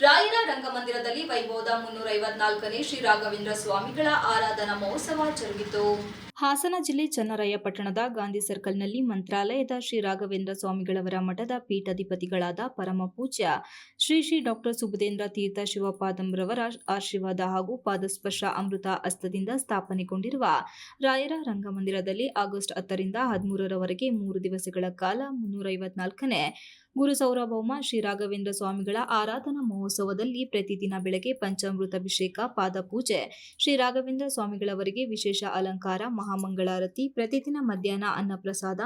ರಾಯರ ರಂಗಮಂದಿರದಲ್ಲಿ ವೈಭವದ ಮುನ್ನೂರ ಐವತ್ನಾಲ್ಕನೇ ಶ್ರೀ ರಾಘವೇಂದ್ರ ಸ್ವಾಮಿಗಳ ಆರಾಧನಾ ಮಹೋತ್ಸವ ಜರುಗಿತು. ಹಾಸನ ಜಿಲ್ಲೆ ಚನ್ನರಾಯ ಪಟ್ಟಣದ ಗಾಂಧಿ ಸರ್ಕಲ್ನಲ್ಲಿ ಮಂತ್ರಾಲಯದ ಶ್ರೀ ರಾಘವೇಂದ್ರ ಸ್ವಾಮಿಗಳವರ ಮಠದ ಪೀಠಾಧಿಪತಿಗಳಾದ ಪರಮ ಪೂಜ್ಯ ಶ್ರೀ ಶ್ರೀ ಡಾಕ್ಟರ್ ಸುಬುಧೇಂದ್ರ ತೀರ್ಥ ಶಿವಪಾದಂರವರ ಆಶೀರ್ವಾದ ಹಾಗೂ ಪಾದಸ್ಪರ್ಶ ಅಮೃತ ಹಸ್ತದಿಂದ ಸ್ಥಾಪನೆಗೊಂಡಿರುವ ರಾಯರ ರಂಗಮಂದಿರದಲ್ಲಿ ಆಗಸ್ಟ್ ಹತ್ತರಿಂದ ಹದಿಮೂರರವರೆಗೆ ಮೂರು ದಿವಸಗಳ ಕಾಲ ಮುನ್ನೂರ ಐವತ್ನಾಲ್ಕನೇ ಗುರು ಸೌರಭೌಮ ಶ್ರೀ ರಾಘವೇಂದ್ರ ಸ್ವಾಮಿಗಳ ಆರಾಧನಾ ಮಹೋತ್ಸವದಲ್ಲಿ ಪ್ರತಿದಿನ ಬೆಳಗ್ಗೆ ಪಂಚಾಮೃತಾಭಿಷೇಕ, ಪಾದಪೂಜೆ, ಶ್ರೀ ರಾಘವೇಂದ್ರ ಸ್ವಾಮಿಗಳವರಿಗೆ ವಿಶೇಷ ಅಲಂಕಾರ, ಮಹಾಮಂಗಳಾರತಿ, ಪ್ರತಿದಿನ ಮಧ್ಯಾಹ್ನ ಅನ್ನಪ್ರಸಾದ,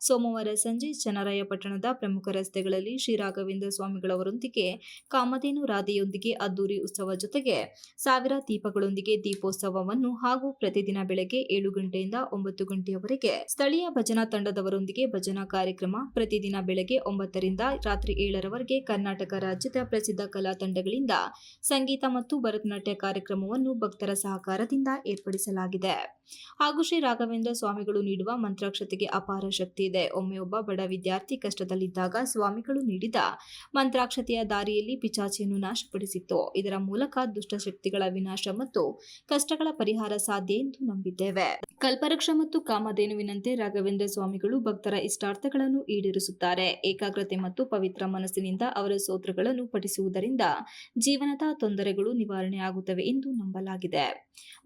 ಸೋಮವಾರ ಸಂಜೆ ಚನ್ನರಾಯ ಪಟ್ಟಣದ ಪ್ರಮುಖ ರಸ್ತೆಗಳಲ್ಲಿ ಶ್ರೀ ರಾಘವೇಂದ್ರ ಸ್ವಾಮಿಗಳವರೊಂದಿಗೆ ಕಾಮಧೇನು ರಾಧೆಯೊಂದಿಗೆ ಅದ್ದೂರಿ ಉತ್ಸವ ಜೊತೆಗೆ ಸಾವಿರ ದೀಪಗಳೊಂದಿಗೆ ದೀಪೋತ್ಸವವನ್ನು ಹಾಗೂ ಪ್ರತಿದಿನ ಬೆಳಗ್ಗೆ ಏಳು ಗಂಟೆಯಿಂದ ಒಂಬತ್ತು ಗಂಟೆಯವರೆಗೆ ಸ್ಥಳೀಯ ಭಜನಾ ತಂಡದವರೊಂದಿಗೆ ಭಜನಾ ಕಾರ್ಯಕ್ರಮ, ಪ್ರತಿದಿನ ಬೆಳಗ್ಗೆ ಒಂಬತ್ತರಿಂದ ರಾತ್ರಿ ಏಳರವರೆಗೆ ಕರ್ನಾಟಕ ರಾಜ್ಯದ ಪ್ರಸಿದ್ಧ ಕಲಾ ತಂಡಗಳಿಂದ ಸಂಗೀತ ಮತ್ತು ಭರತನಾಟ್ಯ ಕಾರ್ಯಕ್ರಮವನ್ನು ಭಕ್ತರ ಸಹಕಾರದಿಂದ ಏರ್ಪಡಿಸಲಾಗಿದೆ. ಹಾಗೂ ಶ್ರೀ ರಾಘವೇಂದ್ರ ಸ್ವಾಮಿಗಳು ನೀಡುವ ಮಂತ್ರಾಕ್ಷತೆಗೆ ಅಪಾರ ಶಕ್ತಿ ಇದೆ. ಒಮ್ಮೆ ಒಬ್ಬ ಬಡ ವಿದ್ಯಾರ್ಥಿ ಕಷ್ಟದಲ್ಲಿದ್ದಾಗ ಸ್ವಾಮಿಗಳು ನೀಡಿದ ಮಂತ್ರಾಕ್ಷತೆಯ ದಾರಿಯಲ್ಲಿ ಪಿಚಾಚಿಯನ್ನು ನಾಶಪಡಿಸಿತ್ತು. ಇದರ ಮೂಲಕ ದುಷ್ಟಶಕ್ತಿಗಳ ವಿನಾಶ ಮತ್ತು ಕಷ್ಟಗಳ ಪರಿಹಾರ ಸಾಧ್ಯ ಎಂದು ನಂಬಿದ್ದೇವೆ. ಕಲ್ಪವೃಕ್ಷ ಮತ್ತು ಕಾಮಧೇನುವಿನಂತೆ ರಾಘವೇಂದ್ರ ಸ್ವಾಮಿಗಳು ಭಕ್ತರ ಇಷ್ಟಾರ್ಥಗಳನ್ನು ಈಡೇರಿಸುತ್ತಾರೆ. ಏಕಾಗ್ರತೆ ಮತ್ತು ಪವಿತ್ರ ಮನಸ್ಸಿನಿಂದ ಅವರ ಸೋತ್ರಗಳನ್ನು ಪಠಿಸುವುದರಿಂದ ಜೀವನದ ತೊಂದರೆಗಳು ನಿವಾರಣೆಯಾಗುತ್ತವೆ ಎಂದು ನಂಬಲಾಗಿದೆ.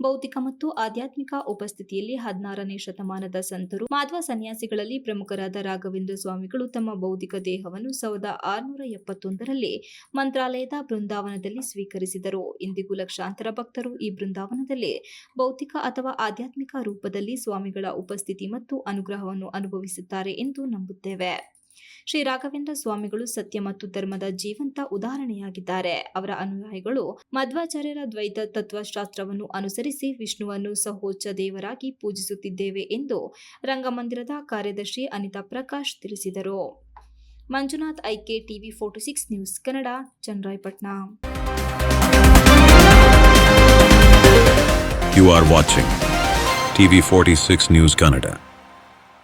ಭೌತಿಕ ಮತ್ತು ಆಧ್ಯಾತ್ಮಿಕ ಉಪಸ್ಥಿತಿಯಲ್ಲಿ ಹದಿನಾರನೇ ಶತಮಾನದ ಸಂತರು ಮಾಧ್ವ ಸನ್ಯಾಸಿಗಳಲ್ಲಿ ಪ್ರಮುಖರಾದ ರಾಘವೇಂದ್ರ ಸ್ವಾಮಿಗಳು ತಮ್ಮ ಬೌದ್ಧಿಕ ದೇಹವನ್ನು ಸಾವಿರದ ಆರುನೂರ ಎಪ್ಪತ್ತೊಂದರಲ್ಲಿ ಮಂತ್ರಾಲಯದ ಬೃಂದಾವನದಲ್ಲಿ ಸ್ವೀಕರಿಸಿದರು. ಇಂದಿಗೂ ಲಕ್ಷಾಂತರ ಭಕ್ತರು ಈ ಬೃಂದಾವನದಲ್ಲಿ ಭೌತಿಕ ಅಥವಾ ಆಧ್ಯಾತ್ಮಿಕ ರೂಪದಲ್ಲಿ ಸ್ವಾಮಿಗಳ ಉಪಸ್ಥಿತಿ ಮತ್ತು ಅನುಗ್ರಹವನ್ನು ಅನುಭವಿಸುತ್ತಾರೆ ಎಂದು ನಂಬುತ್ತೇವೆ. ಶ್ರೀ ರಾಘವೇಂದ್ರ ಸ್ವಾಮಿಗಳು ಸತ್ಯ ಮತ್ತು ಧರ್ಮದ ಜೀವಂತ ಉದಾಹರಣೆಯಾಗಿದ್ದಾರೆ. ಅವರ ಅನುಯಾಯಿಗಳು ಮಧ್ವಾಚಾರ್ಯರ ದ್ವೈತ ತತ್ವಶಾಸ್ತ್ರವನ್ನು ಅನುಸರಿಸಿ ವಿಷ್ಣುವನ್ನು ಸಹೋಚ್ಚ ದೇವರಾಗಿ ಪೂಜಿಸುತ್ತಿದ್ದೇವೆ ಎಂದು ರಂಗಮಂದಿರದ ಕಾರ್ಯದರ್ಶಿ ಅನಿತಾ ಪ್ರಕಾಶ್ ತಿಳಿಸಿದರು. Manjunath, IK TV forty six news Kannada, Channarayapatna. You are watching TV46 News Kannada.